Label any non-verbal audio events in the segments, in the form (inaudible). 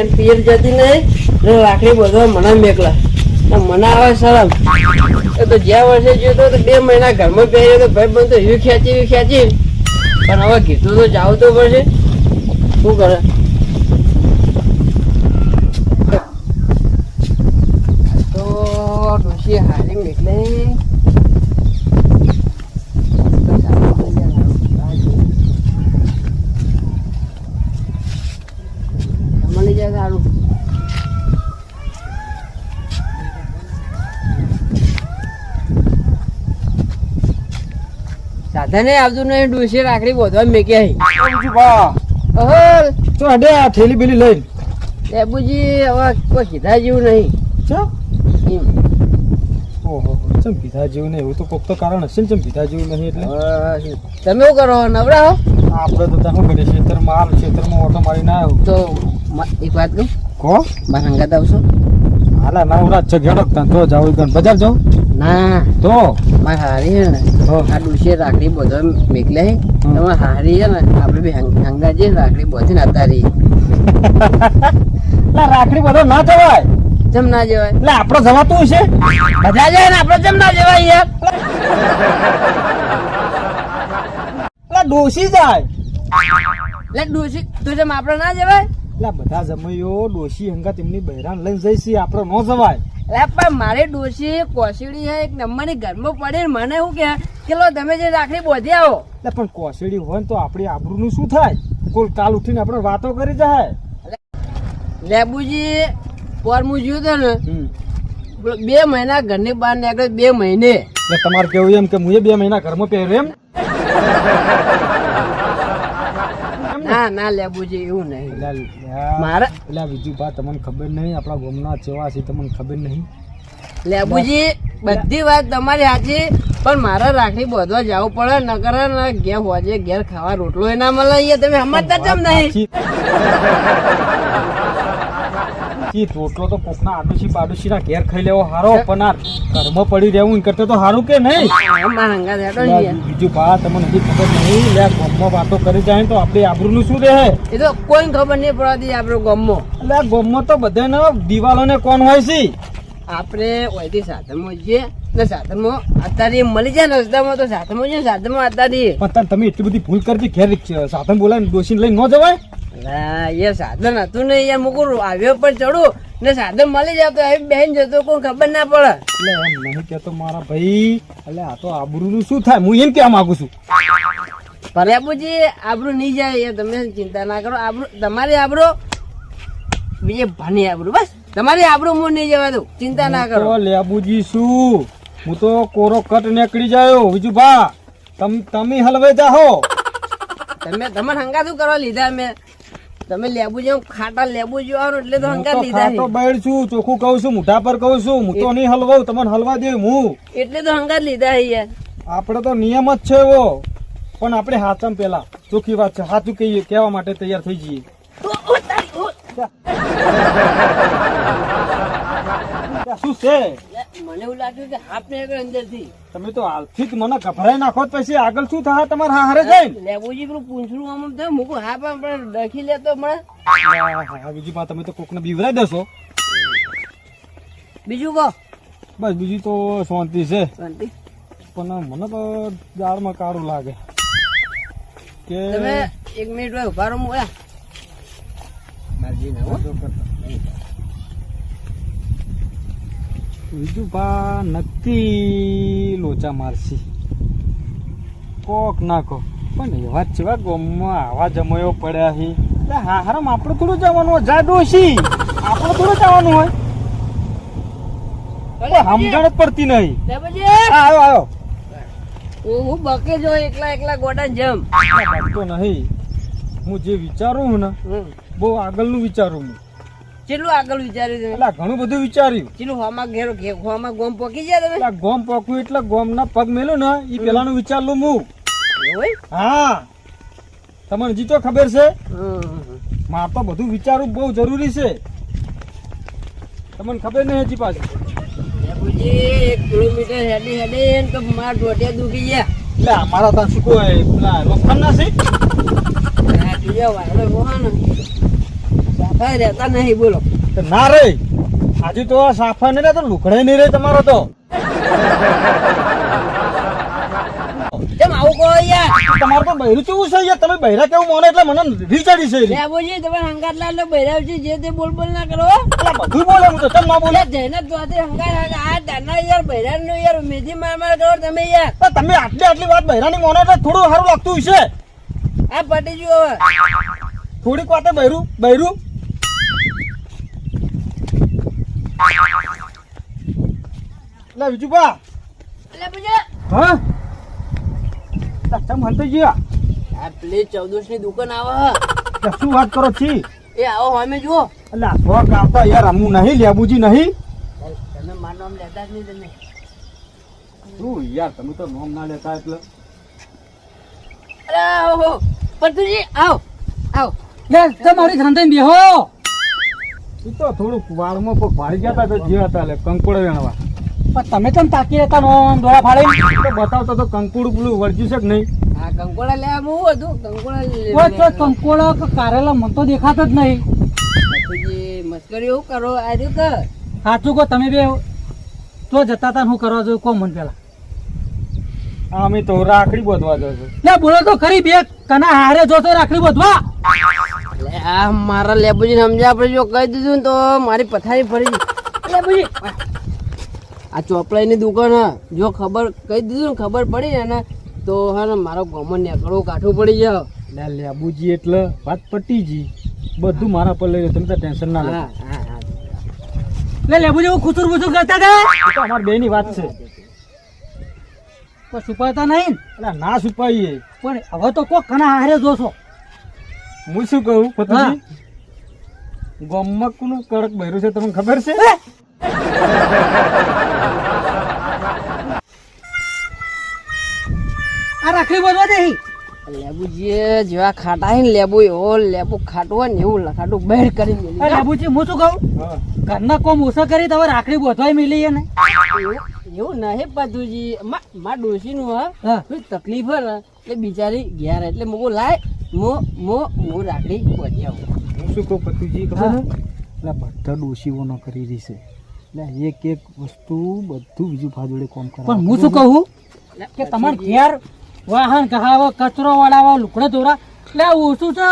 એમ પિયર જતી ને લાકડી બધો મને મેકલા. મને આવે શરમ. તો જ્યાં વર્ષે જોયો તો બે મહિના ઘરમાં પહેર્યો તો ભાઈ બંધ તો એવી ખેંચી એવી ખેંચી. પણ હવે કીધું તો જાવ તો પડશે. શું કરે? તો ડોશી હારી મેકલે મળી જાય સારું સાધને આવતું નહીં ડોશી રાખડી બોધવા મેક્યા બીજું બા અહલ તો અડે આ થેલી બેલી લઈને. લેબુજી હવે કોઈ કીધા જેવું નહીં. ચા. ઓહો ચમ પીધા જેવું નહીં? એવું તો કોક તો કારણ હશે ને ચમ પીધા જેવું નહીં એટલે? તમે શું કરો? નવરા હો? આપણે તો ત્યાં શું કરીએ? ખેતરમાં હાલ ખેતરમાં ઓટો મારી ના આવ્યો તો એક વાત કહું? કો? મારા હંગાત આવશો? હાલા નવરા છે ઘેડક તો જાવ ગણ બજાર જાવ ના. તો? મારે હારી છે ને. આ ડુસી રાખડી બધો મેકલે. તમારે હારી છે ને આપણે હંગ- જઈએ રાખડી બધી ને અતારી (laughs) લા રાખડી બધો ના જવાય. જેમ ના જવાય. એટલે આપણો જવાતું છે? બધા જાય ને આપણે જેમ ના જવાય યાર. ડોસી જાય. એટલે ડુસી તું જેમ આપણે ના જવાય? એટલે બધા જમૈયો ડોસી હંગા તેમની બહેરાન લઈને જઈશી આપણો ન જવાય. પણ મારે ડોસી કોશીડી હે એક નંબરની ઘરમાં પડે મને શું કે? કે લો તમે જે રાખડી બોધી આવો. એટલે પણ કોસેડી હોય તો આપણી આબરૂનું શું થાય? કોલ કાલ ઉઠીને આપણે વાતો કરી જાય. લેબુજી પરમું જોયું તો ને બે મહિના ઘરની બહાર નીકળે બે મહિને. તમારે કેવું એમ કે હું બે મહિના ઘરમાં પહેર્યો એમ? ના ના લેબુજી એવું નહીં. મારે એટલે બીજું બા તમને ખબર નહીં આપણા ગામના ચેવા છે તમને ખબર નહીં. લેબુજી બધી વાત તમારી સાચી પણ મારે રાખડી બધવા જવું પડે નકર ને ઘેર હોજે ઘેર ખાવા રોટલો એના મળે તમે સમજતા કેમ નહીં. ઈ રોટલો તો કોકના આડોશી પાડોશીના ઘેર ખાઈ લેવો હારો પણ આ કર્મ પડી રહેવું ઈ કરતા તો સારું કે નહીં. બીજું બા તમને હજી ખબર નહીં. લે ગમમાં વાતો કરી જાય તો આપણી આબરૂનું શું રહે એ તો કોઈ ખબર નહીં પડતી આપણો ગામમાં. એટલે ગામમાં તો બધાને દિવાલોને કોણ હોય છે આપણે ઓયથી સાધનમાં જઈએ ને સાધનમાં અત્યારે મળી જાય રસ્તામાં તો સાધનમાં જઈએ સાધનમાં અત્યારે પણ તમે એટલી બધી ભૂલ કરતી ઘેર સાધન બોલાવીને ડોસીને લઈને ન જવાય? એ સાધન હતું ને યાર મુકું આવ્યો પણ ચડું. ને સાધન મળી જાય તો આવી બેન જતો કોઈ ખબર ના પડે. એટલે એમ નહીં કેતો મારા ભાઈ. એટલે આ તો આબરૂનું શું થાય? હું એમ કહેવા માંગુ છું? પર્યાપુજી આબરું નહીં જાય તમે ચિંતા ના કરો. આબરું તમારી આબરૂ બીજે ભાની આબરું બસ. તમારી આબરૂ હું નહીં જવા દઉં. ચિંતા ના કરો. લે લેબુજી શું હું તો કોરો કટ નીકળી જાયો. બીજું ભા તમ તમે હલવાઈ જાહો. તમે તમારે હંગાતું કરવા લીધા મેં. તમે લેબુ જેવું ખાટા લેબુ જોવાનું એટલે તો હું દીધા તો. બેડ છું ચોખ્ખું કહું છું મુઠા પર કહું છું હું તો નહીં હલવાઉં તમને હલવા દે હું. એટલે તો હંગા લીધા યાર. આપણે તો નિયમ જ છે એવો. પણ આપણે હાથમ પેલા. ચોખ્ખી વાત છે સાચું કહીએ કહેવા માટે તૈયાર થઈ જઈએ. શું છે? મને એવું લાગ્યું કે હાફ ને અંદરથી તમે તો હાલથી જ મને ગભરાઈ નાખો તો પછી આગળ શું થાય? તમારે હારે જાય લેબુજી પેલું પૂંછડું આમ થયું મૂકું હા પણ આપણે લખી લેતો મને. બીજી માં તમે તો કોકને બીવરાઈ દેશો. બીજું કહો. બસ બીજી તો શાંતિ છે. શાંતિ. પણ મને તો જાળમાં કાળું લાગે. કે તમે એક મિનિટ હોય ઊભા રહો ઓયા. બાજી હો. બીજું ભા નક્કી લોચા મારશી. કોક નાખો પણ એવા જેવા ગોમમાં આવા જમયો પડ્યા છે. એટલે હા હારામ આપણે થોડું જવાનું હોય. જાડો છી આપણે થોડું જવાનું હોય. અરે સમજણ જ પડતી નહીં. આવ્યો આવ્યો હું હું બકે જો એકલા એકલા ગોડા જમ. તો નહીં. હું જે વિચારું ને બહુ આગળનું વિચારું હું કેટલું આગળ વિચાર્યું એટલે ઘણું બધું વિચાર્યું. ચેલું હોમાં ઘેરો હોમાં ગોમ પોકી ગયા તમે? એટલે ગોમ પોકવું એટલે ગોમના પગ મેલું ને એ પેલાનું વિચારલું હું? હા. તમને હજી તો ખબર છે. માર તો બધું વિચારવું બહુ જરૂરી છે. તમને ખબર નહીં હજી પાછી? એક કિલોમીટર હેડી હેડી ને તો મારા ઢોટિયા દુખી ગયા. એટલે અમારા ત્યાં શું કોઈ પેલા લોખંડ ના છે? વાયરો બોહા ને. રહેતા નહીં બોલો. ના રે. આજે તો આ સાફા નહીં રે તો લુકડાય નહીં રે તમારો તો. કેમ આવું કહો યાર તમારું તો બૈરું કેવું છે યાર તમે બૈરા કેવું મોને એટલે મને રીચાડી છે રી. લેબોજી તમે હંગાત લાલો બૈરાવજી જે તે બોલ બોલ ના કરો બધું બોલે હું તો તમે ના બોલે? બોલે જઈને દ્વાતે હંગાત આ દાના યાર બૈરાનો યાર મેથી માર માર કરો તમે યાર. તમે આટલી આટલી વાત બૈરાની મોને એટલે થોડું સારું લાગતું હશે. આ પટી હવે. થોડીક વાતે બૈરું બૈરું. એટલે બીજું લે લેબોજી હા? તમ હંતો જી આ પેલી ચૌદશની દુકાન આવે તે શું વાત કરો છી? એ આવો અમે જુઓ. એટલે શોખ આવતા યાર અમું નહીં લેબુજી નહીં. તમે મારું નામ લેતા જ નહીં તમે. શું યાર તમે તો નોમ ના લેતા એટલે. અરે ઓહો પરતુજી આવો. આવો. લે તમારી ધંધે બેહો. તું તો થોડુંક વાળમાં પગ ભાડી ગયા હતા તો જે હતા એટલે કંકુડ વેણવા. પણ તમે કેમ તાકી રહેતા નો દોડા ફાડે તો બતાવતો તો કંકુડ પેલું વળજ્યું છે કે નહીં? આ કંકોડા લેવા બહુ હતું કંકોડા લે- કોઈ કે કારેલા મને તો દેખાતો જ નહીં. મસ્કરી એવું કરો સાચું કહો તમે બે તો જતા તા હું કરવા જોઈએ કહો મન પેલા. અમે તો રાખડી બોધવા જશે લે બોલો તો ખરી બે કના હારે જોતો રાખડી બોધવા. આ મારા લેબુજી સમજ્યા આપણે જો કહી દીધું ને તો મારી પથારી ફરી. લેબુજી. આ ચોપડાની દુકાન જો ખબર કહી દીધું ને ખબર પડી ને તો હા ને મારો ગમન નીકળવું કાઠું પડી જાવ લે લેબુજી એટલે વાત પટી જી બધું મારા પર લઈ તમે તો ટેન્શન ના લો. હા હા હા. લે લેબુ જેવું ખુચુર બુચુર કરતા હતા? તો અમાર બેની વાત છે. પણ સુપાતા નહીં? એટલે ના સુપાઈએ પણ હવે તો કોક કના હારે જોશો. હું શું કહું પતુજી? ગમકનું કડક બહેરું છે તમને ખબર છે? આ રાખડી બોલવા દે લેબુજી જેવા ખાટા હે ને લેબુ એવો લેબુ ખાટું હોય ને એવું લખાટું બહેર કરી મેલી. લેબુજી હું શું કહું? ઘરના કોમ ઓછા કરી તમે રાખડી બોધવાય મિલી ને એવું એવું નહીં પતુજી મા ડોશી નું હા તકલીફ હે ને એટલે બિચારી ઘેર એટલે મગો લાય મો મો મો રાખડી બોધી આવું શું કહું પતુજી ખબર હા. એટલે બધા ડોશીઓ નો કરી રહી છે. એટલે એક એક વસ્તુ બધું બીજું ભાજોડે કોમ કરે પણ હું શું કહું? કે તમારે ઘેર વાહન કહાવો કચરો વડાવો લુકડો દોરા. એટલે ઓછું છે.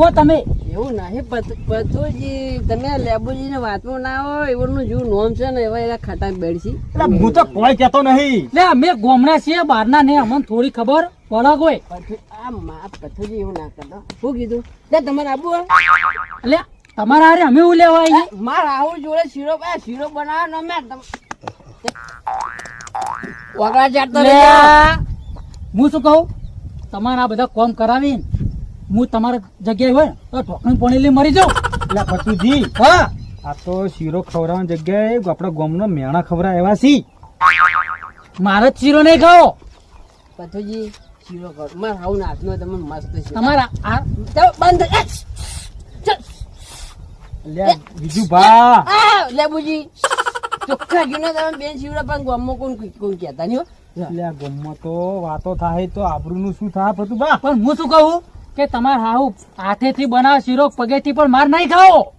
કો તમે? એવું નહીં પત- પતુજી તમે લેબુજીને વાતમાં ના હોય એવોનું જેવું નોમ છે ને એવા એના ખાટા બેડશી એટલે હું તો કોઈ કહેતો નહીં. એટલે અમે ગોમના છીએ બહારના ને અમને થોડી ખબર પડે કોઈ આ મા પથુજી એવું ના કરતો. શું કીધું? એટલે તમારે આબુ એટલે તમારા હારે અમે એવું લેવા આવીએ? માર રાહુલ જોડે શીરો આ શીરો બનાવવાનો મેં તમ વગડા જાત હું શું કહું? તમારા આ બધા કોમ કરાવીને હું તમારા જગ્યાએ હોય તો ઢોકણી પોણી લઈ મરી જાઉં. એટલે પછીજી હા. આ તો શીરો ખવડાવવાની જગ્યાએ આપણા ગામનો મેણા ખવડા એવા સી મારે જ શીરો નહીં ખાવો. પથુજી શીરો કરો માર રાહુલ હાથનો તમે મસ્ત છે. તમારા આ બંધ. એટલે બીજું ભા. લે બુજી. ચોખ્ખા ગયું ને તમે બેન શીવડા પણ ગામમાં કોણ કોણ કહેતા નહીં લે ગામમાં તો વાતો થાય તો આબરૂનું શું થાય પતું બા પણ હું શું કહું? કે તમારે હાવ હાથેથી બનાવ શીરો પગેથી પણ માર નહીં ખાવો.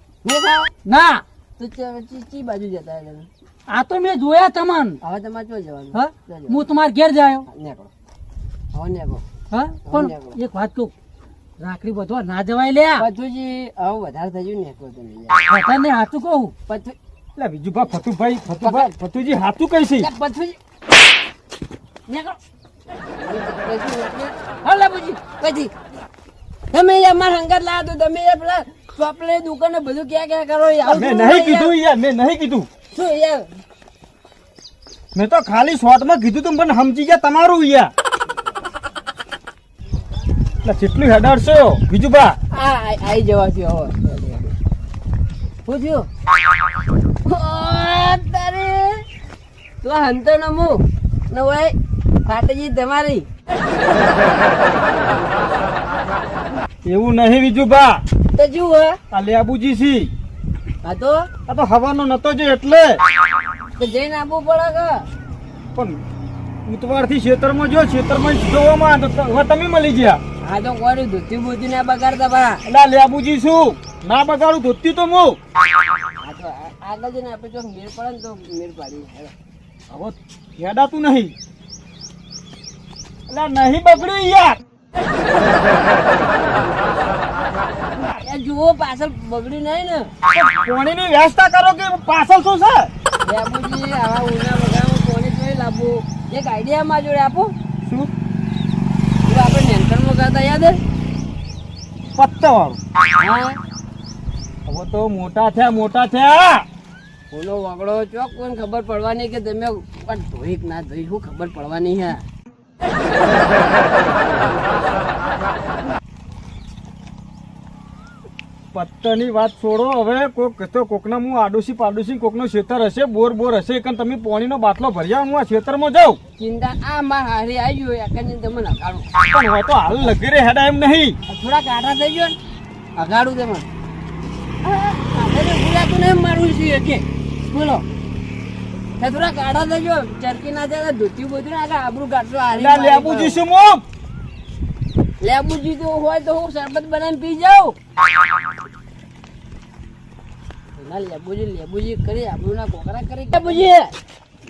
ના. તો ચી- બાજુ જતા આ તો મેં જોયા તમન. હવે તમારે ક્યાં જવાનું? હા? હું તમારા ઘેર જાયો નીકળો. હવે નીકળો. હા? પણ એક વાત કહું. રાખડી બધો ના જવાય લે પથુજી હવે વધારે થઈ ગયું નીકળો તમે પથાને હાથું કહું. પથુ- એટલે બીજું ભાઈ ફતુભાઈ ફતુભાઈ ફતુજી હાથું કઈ છે? પથુજી નીકળો. હા બુજી પછી તમે યાર મારા હંગાત લાયા તો તમે પેલા આપણે દુકાને બધું ક્યાં ક્યાં કરો યાર? મેં નહીં કીધું યાર મેં નહીં કીધું. શું યાર? મેં તો ખાલી શોર્ટમાં કીધું તું પણ સમજી ગયા તમારું યાર. એટલે કેટલું હેડાડશો? બીજું બા આ આ- આઈ જવા છે હવે પૂછ્યું તારે. તું હંતો નમો ફાટેજી તમારી. એવું નહીં બીજું બા તો જુઓ. આ લેબુજી સી હા તો? આ તો હવાનો નતો જો એટલે. તો જઈને આપવું પડે કે? પણ ઉતવારથી ખેતરમાં જો ખેતરમાં જોવામાં તો હવે તમે મળી ગયા. આ તો કોઈ ધોતી બોતી ના બગાડતા બા એટલે લેબુજી શું? ના બગાડું ધોતી તો હું આગળ જઈને આપણે જો મેળ પડે ને તો મેળ પાડી હવે ખેડાતું નહીં. એટલે નહીં બગડ્યું યાર. જુઓ પાછળ બગડી નહીં ને. પાણીની વ્યવસ્થા કરો કે પાછળ શું છે? બાપુજી આવા ઉના વગાડમાં કોને જોઈ લાવવું એક આઈડિયા માં જોડે આપો. શું? આપણે નેનપણમાં કરતા યાદ? પત્તા વાળું હવે તો મોટા થયા મોટા થયા. ઓલો વગડો ચોક કોઈને ખબર પડવાની કે તમે પણ ધોઈ ના ધોઈ શું ખબર પડવાની હે? પત્તાની વાત છોડો હવે કોક તો કોકના હું આડોશી પાડોશી કોકનો ખેતર હશે બોર બોર હશે કારણ તમે પાણીનો બાટલો ભર્યા હું આ ખેતરમાં જાઉં ચિંતા આ માર હારી આવી ગયો એકને તમે અગાડું પણ હવે તો હાલ લગીરે હેડા એમ નહીં થોડા કાઢા થઈ ગયો અગાડું તમે ભૂલાતું નહીં મારું છે કે બોલો થોડા કાઢા થઈ ચરકી ના જાય ધોતી બોતી આગળ આબરું કાઢશો હારી એટલે લેબુજી શું મું. લેબુજી હોય તો હું શરબત બનાવીને પી જાઉં. ના લેબુજી લેબુજી કરી આબરું ના કોકરા કરી. લેબુજી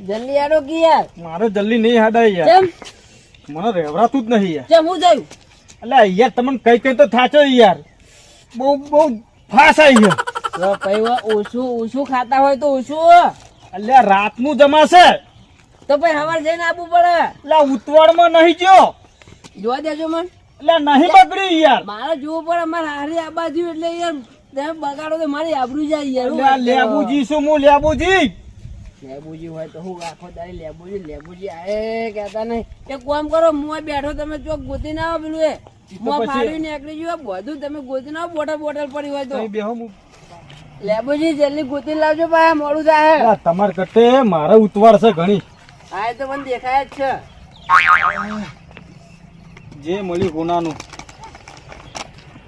જલ્દી આડો કે યાર? મારે જલ્દી નહીં હેડાય યાર. મને રેવરાતું જ નહીં યાર. હું થયું? એટલે યાર તમને કઈ કઈ તો થાચો યાર. બહુ બહુ ફાસ આવી યાર ઓછું ઓછું ખાતા હોય તો ઓછું એટલે રાતનું જમાશે. તો ભાઈ હવાર જઈને આપવું પડે. એટલે ઉતવાડમાં નહીં જો જોવા દેજો મન. એટલે નહીં બગડ્યું યાર. મારે જોવું પડે મારે હારી આ બાજુ એટલે યાર તમે બગાડો તો મારી આબરૂ જાય યાર લેબુજી શું હું લેબુજી. લેબુજી હોય તો હું આખો દાડી લેબુજી લેબુજી આએ કહેતા નહીં. કે કોમ કરો હું બેઠો તમે ચોક ગોતી ના આવો પેલું એ. મોં ફાડીને નીકળી જો બધું તમે ગોતી ના આવો બોટલ બોટલ પડી હોય તો. બેહો હું લેબુજી જલ્દી ગોતી લાવજો ભાઈ મોડું થાય. તમાર કટે મારે ઉતવાર છે ઘણી. હા એ તો મને દેખાય જ છે. જે મળી ગુનાનું.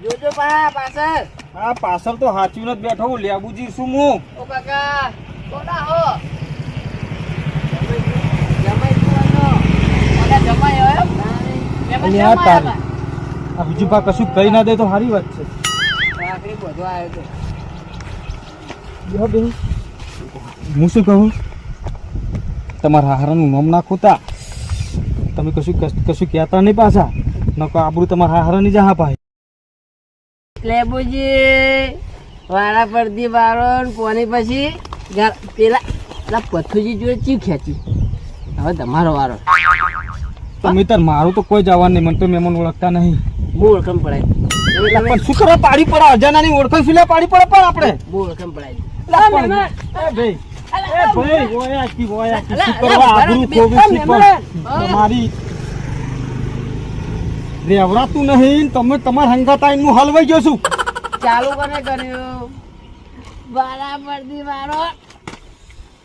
જોજો પા પાછળ. હા પાછળ તો હાચવીને જ બેઠો હું લેબુજી શું હું? ઓ કાકા કોના હો? બીજું પા કશું કહી ના દે તો સારી વાત છે. આખરી બધો આવ્યો તો હું શું કહું? તમારા હારાનું નામ નાખો તા. તમે કશું કશું કહેતા નહીં પાછા. નકો આબરું તમારા હારાની જહા પાય લેબુજી વાળા પરથી વારો કોની પછી પેલા પેલા પથ્થુજી જોડે ચી ખેંચી? હવે તમારો વારો. તમે તાર મારું તો કોઈ જવાનું નહીં મને તો મહેમાન ઓળખતા નહીં. બહુ ઓળખમ પડાય. પણ શું કરવા પાડી પડા? અજાનાની ઓળખાણ શું લે? પાડી પડે પણ આપણે. બહુ ઓળખમ પડાય. તમારી રેવરાતું નહીં તમે તમાર હંગા ટાઈમ હું હલવાઈ ગયો છું. ચાલુ કોને કર્યું? પડતી વાળો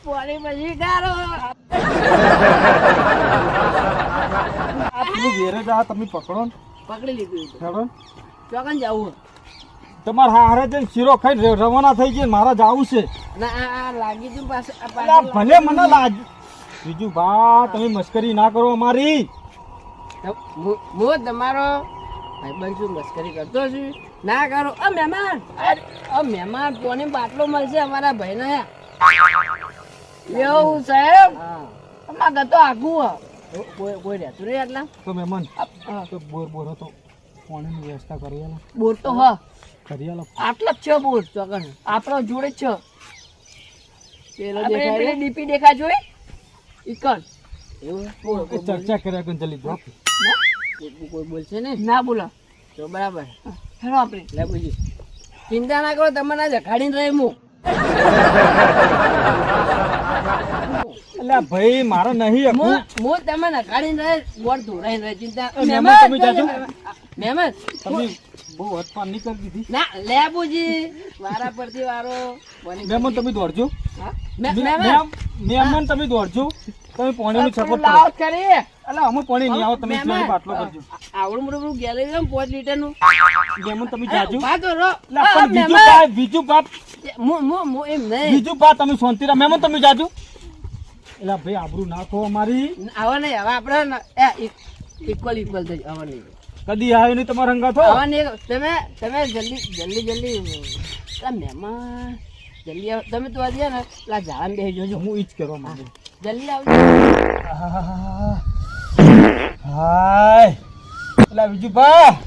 પોની પછી ગારો. આ પેલું ઘેરે જા તમે પકડો પકડી લીધું. ચોકન જવું. તમારા હારે જઈને શીરો ખાઈ રવાના થઈ ગયા મારા જાવું છે. ભલે મને લાજ બીજું બા તમે મસ્કરી ના કરો અમારી. હું તમારો ભાઈબંધ છું મસ્કરી કરતો છું. ના કરો. અ મહેમાન. અ મહેમાન કોને બાટલો મળશે અમારા ભાઈને? એવું સાહેબ અમારે તો આગું કોઈ કોઈ રહેતું નહીં આટલા? તો મહેમાન તો બોર બોર હતો. પાણીની વ્યવસ્થા કરી આલો. બોર તો હ. કરી આલો. આટલા જ છે બોર ચોકન આપણો જોડે જ છે. પેલો દેખાય ડીપી દેખા જોઈ ઈકન એવું. ચર્ચા કર્યા કોણ જલ્દી જો ના? કોઈ- બોલશે ને? ના બોલો. તો બરાબર. હેલો આપણે. લે પૂછી. ચિંતા ના કરો તમને ના જખાડીને રહે હું એટલે ભાઈ મારો નહીં હું હું તમે નખાડીને રહે બોર ધોરાઈને રહે ચિંતા. મહેમાન તમે જાજો. મહેમાન તમે બહુ હદપાર નહીં કરી દીધી. ના લે બુજી. વારા પરથી વારો. મહેમાન તમે દોડજો. મહેમાન તમે દોડજો. તમે પાણીનું કરો. લાવો જ એટલે અમે પાણી નહીં આવો તમે બાટલો કરજો. આવડું મોટું ગેલેરી છે ને લીટરનું. મહેમાન તમે જાજો. ઊભા રો બીજું મહેમાન. બીજું બાપ મુ- મુ- મો એમ નહીં બીજું બાપ તમે શાંતિ રાખ મહેમાન તમે જાજો. એલા ભાઈ આબરૂ નાખો અમારી. આવા નહીં હવે આપણે ઇક્વલ ઇક્વલ થઈ આવા નહીં. કદી આવ્યો નહીં તમારા હંગાત હો આવવાને નહીં તમે તમે જલ્દી જલ્દી જલ્દી. મહેમાન જલ્દી આવો. તમે તો આજે ને પેલા ઝાડામાં બેસી જોજો. હું ઈ જ કરવા માંગુ. જલ્દી આવજો. હાય. પેલા બીજું હા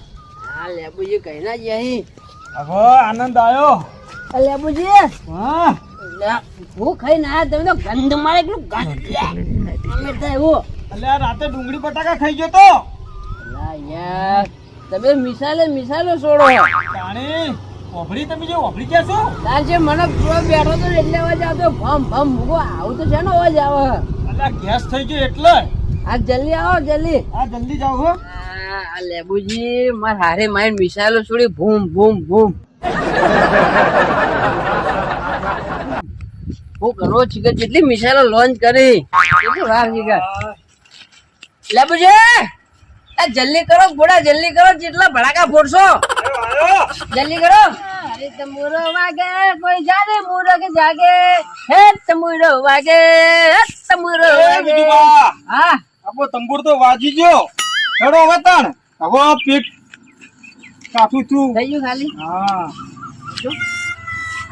લેબુજી કઈ ના જઈ હવે આનંદ આવ્યો લેબુજી હા હું ખાઈને આયા તમે તો ગંધ મારે એટલું ગંધ. અમે તો એવું એટલે રાતે ડુંગળી બટાકા ખાઈ ગયો તો? યાર તમે મિસાલે મિસાલો છોડો. તાણી ઓભળી તમે જે ઓભળી ગયા છો? તાર જે મને પૂરો બેઠો તો એટલે અવાજ આવતો. ભમ ભમ મૂકો આવું તો છે ને અવાજ આવે? એટલે ગેસ થઈ ગયો એટલે. આ જલ્દી આવો જલ્દી. આ જલ્દી જાઓ હો. આ લેબુજી માર હારે માઇન મિસાઈલો છોડી ભૂમ ભૂમ ભૂમ. હું કરો છીકર જેટલી મિસાઈલો લોન્ચ કરી કેટલી વાર છીકર લેબુજી આ જલ્દી કરો ઘોડા જલ્દી કરો જેટલા ભડાકા ફોડશો. જલ્દી કરો. અરે તમુરો વાગે કોઈ જાગે મુરો કે જાગે. હે તમુરો વાગે હે તમુરો વાગે. હા. આપો તંબુર તો વાજી ગયો. હેડો હવે તાણ હવે પેટ કાઠું છું. થઈ ગયું ખાલી? હા.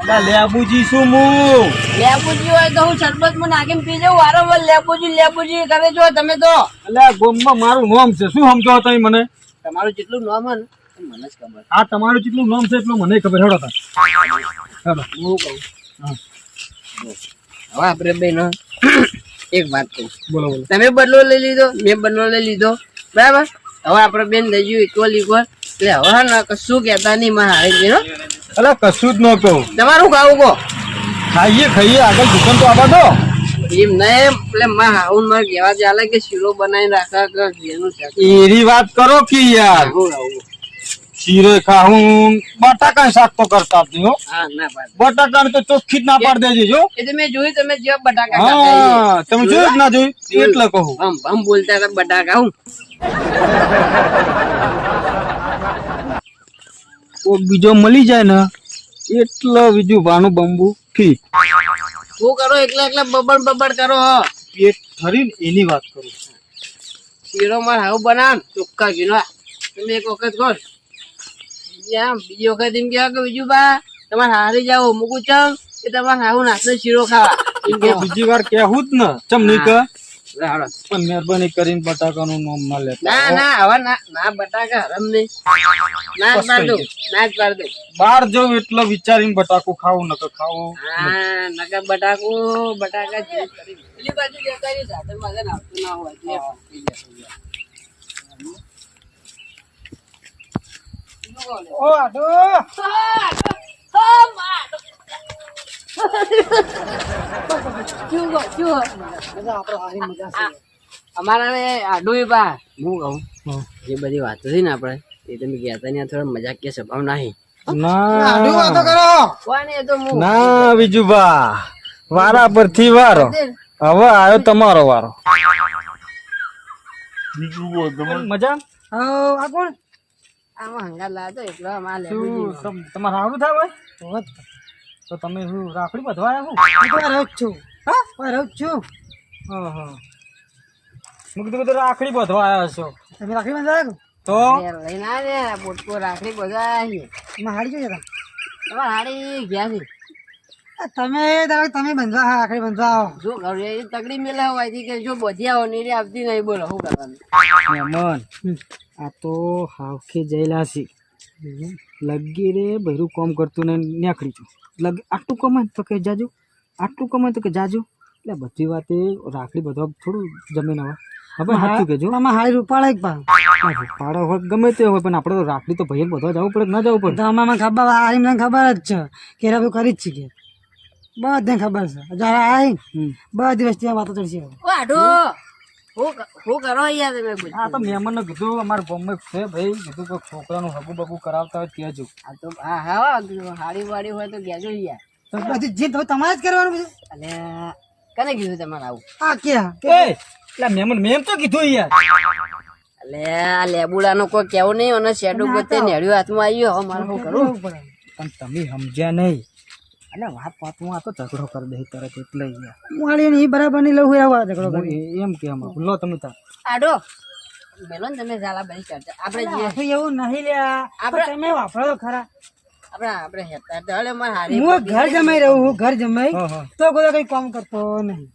અલા લેબુજી શું હું લેબુજી હોય તો હું શરબતમાં નાખીને પી જાઉં. વારંવાર લેબુજી લેબુજી કરે છો તમે તો. એટલે ગોમમાં મારું નામ છે. શું સમજો તમે મને? તમારું જેટલું નામ હોય મને જ ખબર. આ તમારું જેટલું નામ છે એટલું મને ખબર. હેડો હેડો. હું કહું? હા. હવે આપણે બે એક વાત કહું. બોલો બોલો. તમે બદલો લઈ લીધો મેં બદલો લઈ લીધો. બરાબર? હવે આપણે બેન લઈ જઈએ ઇક્વલ ઇક્વલ એટલે હવે હે કશું કહેતા નહીં માં હારી ગયો અલા કશું જ ન કહું. તમારું ખાવું કહો. ખાઈએ ખાઈએ આગળ દુકાન તો આવા દો. એમ નહીં એટલે માં હાઉનમાં કહેવા ચાલે કે શીરો બનાવી રાખા કે એરી વાત કરો કે યાર. શીરો ખાવું બટાકા શાક તો કરતા જ હો. હા ના પાડ. બટાકા તો ચોખ્ખી જ ના પાડ દેજો જો. એ તો મેં જોયું તમે જે બટાકા હા તમે જોયું ના જોયું? એટલે કહું. આમ આમ બોલતા બટાકા હું કોક બીજો મળી જાય ને એટલે બીજું ભાનું બંબુ ઠીક. શું કરો? એકલા એકલા બબડ બબડ કરો પેટ ધરીને એની વાત કરું શીરો માર હાવ બનાવ ચોખ્ખા ગીનો તમે એક વખત કહો બીજી વખત એમ કહેવા કે બીજું બા તમારે હારી જાઓ મૂકું ચમ કે તમારે હાવ નાસ્તો શીરો ખાવા. બીજી વાર કહેવું જ ને. ચમ નહીં મહેરબાની કરીને બટાકાનું નામ ના લે ના ના હવે ના ના બટાકા હરમ નહીં. ના જ પાડ દઉં ના જ પાડ દઉં. બહાર જવું એટલે વિચારીને બટાકું ખાવું નકર ખાવું. હા નકર બટાકુ બટાકા જે કરી. પેલી બાજુ જતા રહ્યો સાથે મજા આવતું ના હોય જે. પી લે, પી લે. ઓ આડો. અમારા બા હું કહું જે બધી વાતો થઈ ને આપણે એ તમે કહેતા ને થોડા મજાક કે સ્વભાવ નહીં. ના. કોને એ તો બીજુભા વારા પરથી વારો. હવે આવ્યો તમારો વારો. મજા? આ કોણ? આમાં એટલો અમારે તમારે સારું થાય તો તમે શું રાખડી બધવા રહું જ છું. હા? જ છું. હા હા. મેં કીધું બધું રાખડી બધવા આવ્યા છો. તમે રાખડી બંધાયા તો? લઈને આવે બોટકો રાખડી બધા છે એમાં હાડી જોઈએ તમે હાડી ગયા છે. તમે તમે બંધવા હા રાખડી બંધવા આવો. જો કરું એ તગડી મેલા હોય છે કે જો બધી આવો ને આવતી નહીં બોલો શું કરવાનું? મહેમાન આ તો હાવખે જયેલા છે. લગી રે બહેરું કામ કરતું ને નીકળી છું. લગ આટલું કમાય તો કે જાજો. આટલું કમાય તો કે જાજો. એટલે બધી વાત એ રાખડી બધા થોડું જમીન હવે હવે સાચું કેજો આમાં હાડી રૂપાળા એક પા રૂપાળો હોય ગમે તે હોય પણ આપણે તો રાખડી તો ભાઈ બધા જવું પડે કે ના જવું પડે. તો આમાં ખબર આઈ મને ખબર જ છે. કે રબુ કરી જ છે કે બધે ખબર છે. જરા આઈ હમ. બધી વસ્તુ વાતો ચડશે. ઓ આઢો હું ક- હું કરો યાર તમે બધું? આ તો મહેમાનને કીધું અમારા ગામમાં છે ભાઈ કીધું કે છોકરાનું હગું બગું કરાવતા હોય કહેજો આ તો હા હા હાડી વાડી હોય તો કહેજો યાર તો બધી જે તો તમારે જ કરવાનું બધું. અને કને કીધું તમારે આવું? હા કે એ એટલે મહેમાન મેમ તો કીધું યાર એટલે આ લેબુડાનો કોઈ કેવું નહીં અને શેડો ગતે નેડ્યું હાથમાં આવ્યું હવે મારે શું કરું પડે. પણ તમે સમજ્યા નહીં. એટલે વાત વાતમાં આ તો ઝઘડો કરી દે તરત એટલે હું હાડી નહીં બરાબર નહીં લઉં આવા ઝઘડો કરી એ- એમ કે લો તમે તાર. આડો. મેલો ને તમે ઝાલા બની ચર્ચા આપણે એવું નહીં લ્યા. આપણે- તમે વાપરો ખરા. આપણે આપણે હેતા તો હલે મારે હારી હું ઘર જમાઈ રહું હું ઘર જમાઈ હા, હા. તો કોઈ કઈ કામ કરતો નહીં.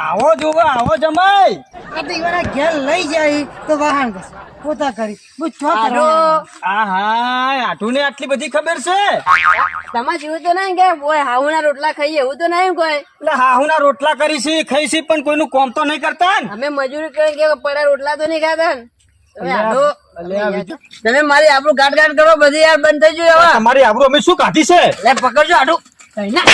આવો જોવો આવો જમાઈ. આ તો ઘેર લઈ જાય તો વાહન કરશે પોતા કરી. હું ચો આડો આ હા ને આટલી બધી ખબર છે? તમારે જેવું તો નહીં કે ઓય હાઉના રોટલા ખાઈએ એવું તો નહીં કોઈ. એટલે હાહુના રોટલા કરીશી ખાઈશી ખાઈ છે પણ કોઈનું કોમ તો નહીં કરતા અમે મજૂરી કરી કે પડ્યા રોટલા તો નહીં ખાતા ને? તમે બીજું- મારી આપણું ગાટ ગાટ કરો બધી યાર બંધ થઈ ગયું હવે. તમારી આપણું અમે શું કાઢી છે? લે પકડજો આડું. કઈ ના.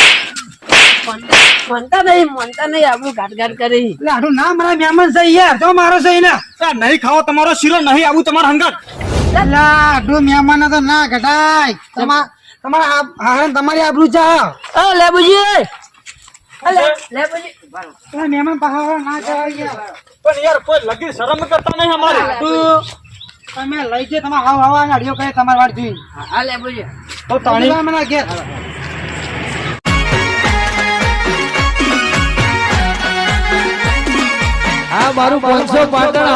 મનતા નહીં મનતા નહીં આપણું ગાટ ગાટ કરી. લાડુ ના મારા મહેમાન છે યાર તો મારો છે ને નહીં ખાવો તમારો શીરો નહીં આવું તમારા હંગાત. લાડુ મહેમાન તો ના ઘટાય. તમારા તમારા તમારી આબરૂ જા ઓ લેબુજી લે લેબુજી પેલા મહેમાન પહાડો ના જવાય પણ યાર કોઈ લગી શરમ કરતા નહીં અમારી. તમે લઈ જે તમે હાવ હાવ ગાડીઓ કરે તમારી વાત જોઈ હા લેબુજી તો તાણી. મને ઘેર. હા મારું પાંચસો પાટણ